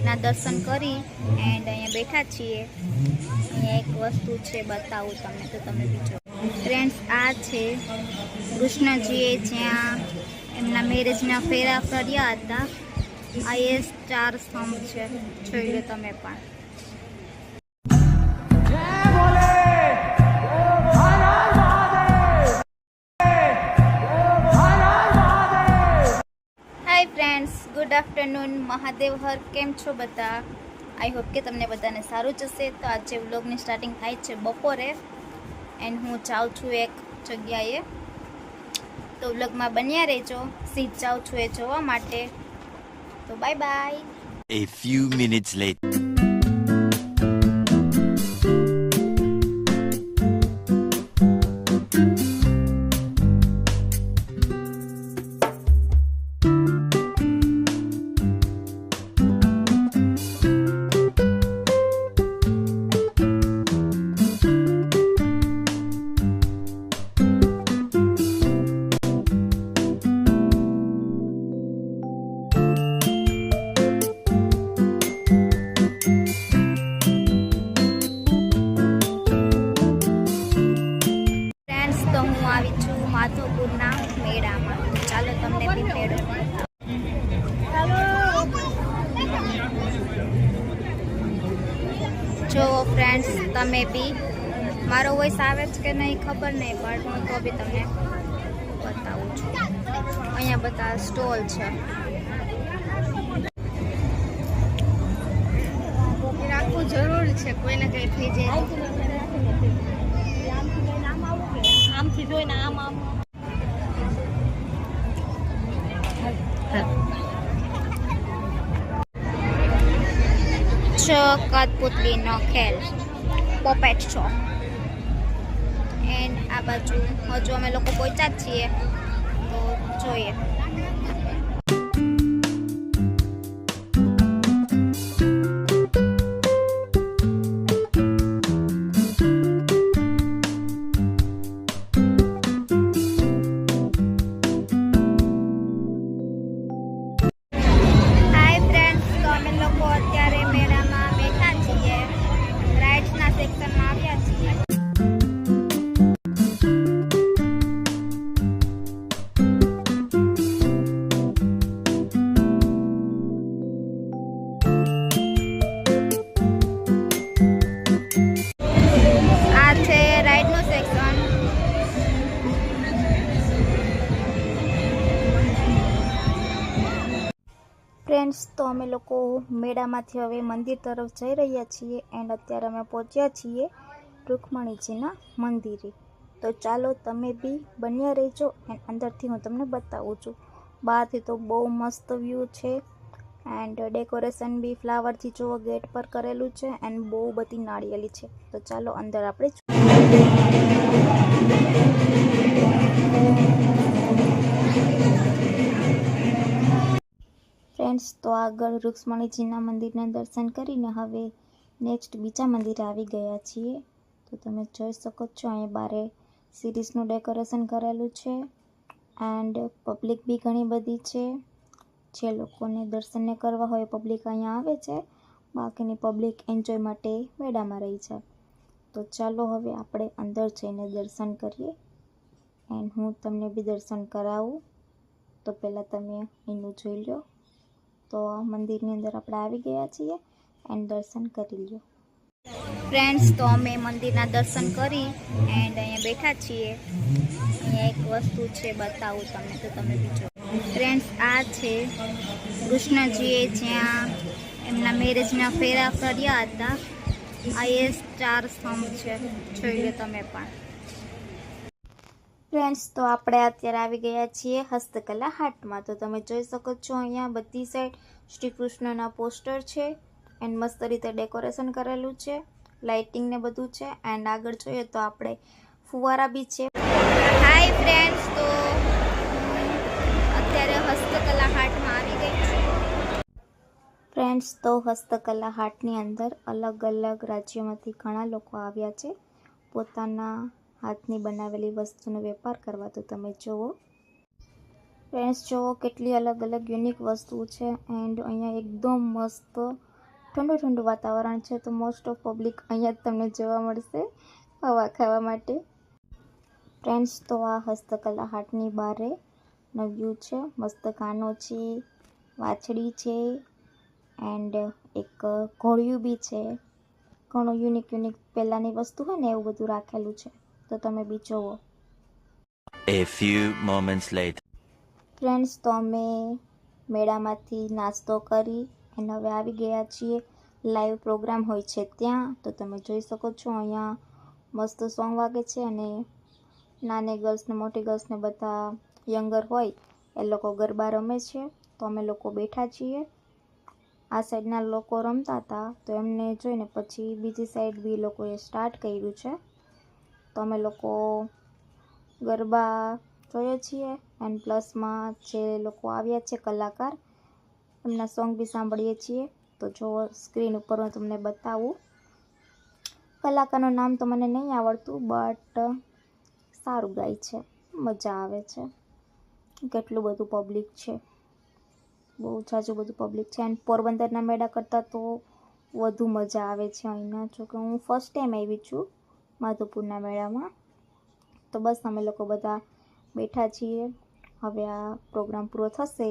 અમે દર્શન કરી એન્ડ અહીંયા બેઠા છીએ. અહીંયા એક વસ્તુ છે બતાવું તમને, તો તમે બીજો. ફ્રેન્ડ્સ આ છે કૃષ્ણજીએ જ્યાં એમના મેરેજના ફેરા ફર્યા હતા. આ એ ચાર સ્તંભ છે, જોઈ લો તમે પણ. ગુડ આફ્ટરનૂન મહાદેવ હર, કેમ છો બધા? આઈ હોપ કે તમને બધાને સારું જશે તો આજે વ્લોગની સ્ટાર્ટિંગ થાય છે બપોરે. એન્ડ હું જાઉં છું એક જગ્યાએ. તો વ્લોગમાં બન્યા રહેજો. સીધ જાઉં છું એ જોવા માટે. તો bye bye A few minutes later. આવી માધવપુરના મેળામાં. ચાલો તમને બી મેળો જો ફ્રેન્ડ્સ તમે બી. મારો વોઇસ આવે છે કે નહીં ખબર નહીં, પણ હું તો બી તમને બતાવું છું. અહીંયા બધા સ્ટોલ છે. રાખવું જરૂર છે, કોઈને કંઈ થઈ જાય આમથી જોઈને આમ આમ. છ કઠપુતલીનો ખેલ. પોપેટ છો એન્ડ આ બાજુ હજુ અમે લોકો પહોંચ્યા જ છીએ. તો જોઈએ. ફ્રેન્ડ્સ તો અમે લોકો મેળામાંથી હવે મંદિર તરફ જઈ રહ્યા છીએ એન્ડ અત્યારે અમે પહોંચ્યા છીએ રૂકમણીજીના મંદિરે. તો ચાલો તમે બી બન્યા રહેજો એન્ડ અંદરથી હું તમને બતાવું છું. બહારથી તો બહુ મસ્ત વ્યૂ છે એન્ડ ડેકોરેશન બી ફ્લાવરથી જુઓ ગેટ પર કરેલું છે એન્ડ બહુ બધી નાળિયેલી છે. તો ચાલો અંદર આપણે તો આગળ રૂક્ષ્મણીજીના મંદિરને દર્શન કરીને હવે નેક્સ્ટ બીજા મંદિરે આવી ગયા છીએ. તો તમે જોઈ શકો છો અહીં બારે સિરીઝનું ડેકોરેશન કરેલું છે એન્ડ પબ્લિક બી ઘણી બધી છે. જે લોકોને દર્શનને કરવા હોય પબ્લિક અહીંયા આવે છે, બાકીની પબ્લિક એન્જોય માટે મેળામાં રહી છે. તો ચાલો હવે આપણે અંદર જઈને દર્શન કરીએ એન્ડ હું તમને બી દર્શન કરાવું. તો પહેલાં તમે એનું જોઈ લો. તો મંદિરની અંદર આપણે આવી ગયા છીએ એન્ડ દર્શન કરી લો ફ્રેન્ડ્સ તો અમે મંદિરના દર્શન કરી એન્ડ અહીંયા બેઠા છીએ. અહીંયા એક વસ્તુ છે, બતાવું તમને તો તમે બીજો ફ્રેન્ડ્સ આ છે કૃષ્ણજીએ જ્યાં એમના મેરેજના ફેરા ફર્યા હતા. આ એ ચાર સ્તંભ છે, જોઈ લો તમે પણ. ફ્રેન્ડ્સ તો આપણે અત્યારે આવી ગયા છીએ હસ્તકલા હાટમાં. તો તમે જોઈ શકો છો અહીંયા બધી સાઈડ શ્રી કૃષ્ણના પોસ્ટર છે એન્ડ મસ્ત રીતે ડેકોરેશન કરેલું છે લાઇટિંગ ને બધું છે એન્ડ આગળ જોઈએ તો આપણે ફુવારા બી છે. હાય ફ્રેન્ડ્સ તો અત્યારે હસ્તકલા હાટમાં આવી ગઈ છે. ફ્રેન્ડ્સ તો હસ્તકલા હાટની અંદર અલગ અલગ રાજ્યોમાંથી ઘણા લોકો આવ્યા છે. પોતાના હાથની બનાવેલી વસ્તુનો વેપાર કરવા તો તમે જુઓ. ફ્રેન્ડ્સ, જુઓ કેટલી અલગ અલગ યુનિક વસ્તુ છે એન્ડ અહીંયા એકદમ મસ્ત ઠંડુ ઠંડુ વાતાવરણ છે તો મોસ્ટ ઓફ પબ્લિક અહીંયા જ તમને જોવા મળશે હવા ખાવા માટે. ફ્રેન્ડ્સ, તો આ હસ્તકલા હાટની બારે નવ્યું છે, મસ્ત કાનો છે, વાછડી છે એન્ડ એક ઘોડિયું બી છે. ઘણું યુનિક યુનિક પહેલાંની વસ્તુ હોય ને એવું બધું રાખેલું છે. તો તમે બી જોવો. A few moments later. Friends તો અમે મેળામાંથી નાસ્તો કરી અને હવે આવી ગયા છીએ. લાઈવ પ્રોગ્રામ હોય છે ત્યાં તો તમે જોઈ શકો છો અહીંયા મસ્ત સોંગ વાગે છે અને નાની ગર્લ્સ ને મોટી ગર્લ્સને બધા યંગર હોય એ લોકો ગરબા રમે છે. તો અમે લોકો બેઠા છીએ. આ સાઈડના લોકો રમતા હતા તો એમને જોઈને પછી બીજી સાઈડ બી લોકોએ સ્ટાર્ટ કર્યું છે. તો અમે લોકો ગરબા જોઈએ છીએ. એન્ડ પ્લસમાં જે લોકો આવ્યા છે કલાકાર, એમના સોંગ બી સાંભળીએ છીએ. તો જો સ્ક્રીન ઉપર હું તમને બતાવું. કલાકારનું નામ તો મને નહીં આવડતું બટ સારું ગાય છે. મજા આવે છે. કેટલું બધું પબ્લિક છે. બહુ જાજુ બધું પબ્લિક છે. એન્ડ પોરબંદરના મેળા કરતાં તો વધુ મજા આવે છે અહીંના. જોકે હું ફર્સ્ટ ટાઈમ આવી છું. માધવપુરના મેળામાં. તો બસ અમે લોકો બધા બેઠા છીએ. હવે આ પ્રોગ્રામ પૂરો થશે.